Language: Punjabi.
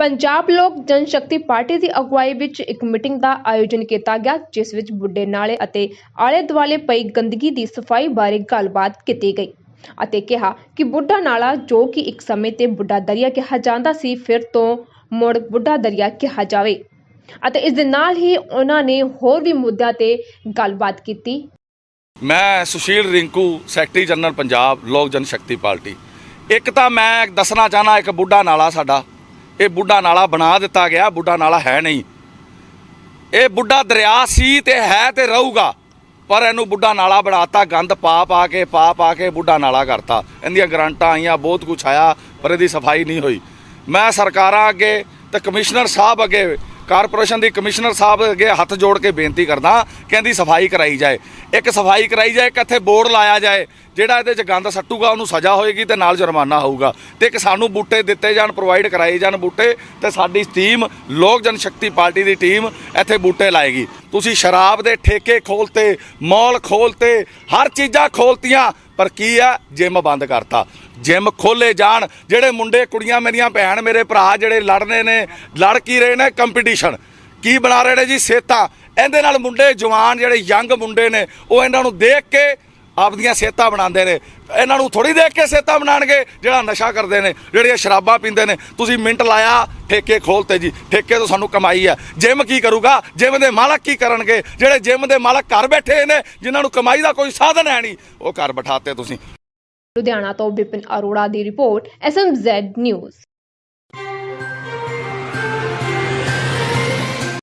ਪੰਜਾਬ ਲੋਕ ਜਨਸ਼ਕਤੀ ਪਾਰਟੀ ਦੀ ਅਗਵਾਈ ਵਿੱਚ ਇੱਕ ਮੀਟਿੰਗ ਦਾ ਆਯੋਜਨ ਕੀਤਾ ਗਿਆ, ਜਿਸ ਵਿੱਚ ਬੁੱਢੇ ਨਾਲੇ ਅਤੇ ਆਲੇ ਦੁਆਲੇ ਪਈ ਗੰਦਗੀ ਦੀ ਸਫ਼ਾਈ ਬਾਰੇ ਗੱਲਬਾਤ ਕੀਤੀ ਗਈ ਅਤੇ ਕਿਹਾ ਕਿ ਬੁੱਢਾ ਨਾਲਾ, ਜੋ ਕਿ ਇੱਕ ਸਮੇਂ ਤੇ ਬੁੱਢਾ ਦਰਿਆ ਕਿਹਾ ਜਾਂਦਾ ਸੀ, ਫਿਰ ਤੋਂ ਮੁੜ ਬੁੱਢਾ ਦਰਿਆ ਕਿਹਾ ਜਾਵੇ ਅਤੇ ਇਸ ਦੇ ਨਾਲ ਹੀ ਉਹਨਾਂ ਨੇ ਹੋਰ ਵੀ ਮੁੱਦਿਆਂ ਤੇ ਗੱਲਬਾਤ ਕੀਤੀ। ਮੈਂ ਸੁਸ਼ੀਲ ਰਿੰਕੂ, ਸੈਕਟਰੀ ਜਨਰਲ ਪੰਜਾਬ, ਲੋਕ ਜਨ ਸ਼ਕਤੀ ਪਾਰਟੀ। ਇੱਕ ਤਾਂ ਮੈਂ ਦੱਸਣਾ ਚਾਹਨਾ ਇੱਕ ਬੁੱਢਾ ਨਾਲਾ ਸਾਡਾ। ਇਹ ਬੁੱਢਾ ਨਾਲਾ ਬਣਾ ਦਿੱਤਾ ਗਿਆ, ਬੁੱਢਾ ਨਾਲਾ ਹੈ ਨਹੀਂ। ਇਹ ਬੁੱਢਾ ਦਰਿਆ ਸੀ ਤੇ ਹੈ ਤੇ ਰਹੂਗਾ, ਪਰ ਇਹਨੂੰ ਬੁੱਢਾ ਨਾਲਾ ਬਣਾਤਾ, ਗੰਦ ਪਾ ਪਾ ਕੇ, ਪਾ ਪਾ ਕੇ ਬੁੱਢਾ ਨਾਲਾ ਕਰਤਾ। ਇਹਦੀਆਂ ਗਰੰਟਾਂ ਆਈਆਂ, ਬਹੁਤ ਕੁਛ ਆਇਆ, ਪਰ ਇਹਦੀ ਸਫ਼ਾਈ ਨਹੀਂ ਹੋਈ। ਮੈਂ ਸਰਕਾਰਾਂ ਅੱਗੇ ਤੇ ਕਮਿਸ਼ਨਰ ਸਾਹਿਬ ਅੱਗੇ ਕਾਰਪੋਰੇਸ਼ਨ ਦੀ ਕਮਿਸ਼ਨਰ ਸਾਹਿਬ ਅੱਗੇ ਹੱਥ ਜੋੜ ਕੇ ਬੇਨਤੀ ਕਰਦਾ ਕਹਿੰਦੀ ਸਫ਼ਾਈ ਕਰਾਈ ਜਾਏ। ਇੱਕ ਸਫ਼ਾਈ ਕਰਾਈ ਜਾਏ, ਇੱਕ ਇੱਥੇ ਬੋਰਡ ਲਾਇਆ ਜਾਏ, ਜਿਹੜਾ ਇਹਦੇ 'ਚ ਗੰਦ ਸੱਟੂਗਾ, ਉਹਨੂੰ ਸਜ਼ਾ ਹੋਏਗੀ ਤੇ ਨਾਲ ਜੁਰਮਾਨਾ ਹੋਊਗਾ। ਤੇ ਇੱਕ ਸਾਨੂੰ ਬੂਟੇ ਦਿੱਤੇ ਜਾਣ ਪ੍ਰੋਵਾਈਡ ਕਰਾਏ ਜਾਣ ਬੂਟੇ ਤੇ ਸਾਡੀ ਟੀਮ ਲੋਕ ਜਨ ਸ਼ਕਤੀ ਪਾਰਟੀ ਦੀ ਟੀਮ ਇੱਥੇ ਬੂਟੇ ਲਾਏਗੀ। ਤੁਸੀਂ ਸ਼ਰਾਬ ਦੇ ਠੇਕੇ ਖੋਲਤੇ, ਮਾਲ ਖੋਲਤੇ, ਹਰ ਚੀਜ਼ਾਂ ਖੋਲਤੀਆਂ, ਪਰ ਕੀ ਆ? ਜਿਮ ਬੰਦ ਕਰਤਾ। ਜਿਮ ਖੋਲੇ ਜਾਣ, ਜਿਹੜੇ ਮੁੰਡੇ, ਕੁੜੀਆਂ ਮੇਰੀਆਂ ਭੈਣ, ਮੇਰੇ ਭਰਾ ਜਿਹੜੇ ਲੜਨੇ ਨੇ ਲੜ ਕੀ ਰਹੇ ਨੇ ਕੰਪੀਟੀਸ਼ਨ ਕੀ ਬਣਾ ਰਹੇ ਨੇ ਜੀ? ਸੇਤਾ। ਇਹਦੇ ਨਾਲ ਮੁੰਡੇ ਜਵਾਨ, ਜਿਹੜੇ ਯੰਗ ਮੁੰਡੇ ਨੇ, ਉਹ ਇਹਨਾਂ ਨੂੰ ਦੇਖ ਕੇ ਆਪਦੀਆਂ ਸਿਹਤਾਂ ਬਣਾਉਂਦੇ ਨੇ। ਇਹਨਾਂ ਨੂੰ ਥੋੜੀ ਦੇਖ ਕੇ ਸਿਹਤਾਂ ਬਣਾਣਗੇ ਜਿਹੜਾ ਨਸ਼ਾ ਕਰਦੇ ਨੇ, ਜਿਹੜੀਆਂ ਸ਼ਰਾਬਾਂ ਪੀਂਦੇ ਨੇ। ਤੁਸੀਂ ਮਿੰਟ ਲਾਇਆ, ਠੇਕੇ ਖੋਲਤੇ ਜੀ। ਠੇਕੇ ਤੋਂ ਸਾਨੂੰ ਕਮਾਈ ਹੈ ਜਿਮ ਕੀ ਕਰੂਗਾ? ਜਿਮ ਦੇ ਮਾਲਕ ਕੀ ਕਰਨਗੇ? ਜਿਹੜੇ ਜਿਮ ਦੇ ਮਾਲਕ ਘਰ ਬੈਠੇ ਨੇ, ਜਿਨ੍ਹਾਂ ਨੂੰ ਕਮਾਈ ਦਾ ਕੋਈ ਸਾਧਨ ਹੈ ਨਹੀਂ, ਉਹ ਘਰ ਬਿਠਾਤੇ ਤੁਸੀਂ। ਲੁਧਿਆਣਾ ਤੋਂ ਵਿਪਿਨ ਅਰੋੜਾ ਦੀ ਰਿਪੋਰਟ ਐਸਐਮਜ਼ੈਡ ਨਿਊਜ਼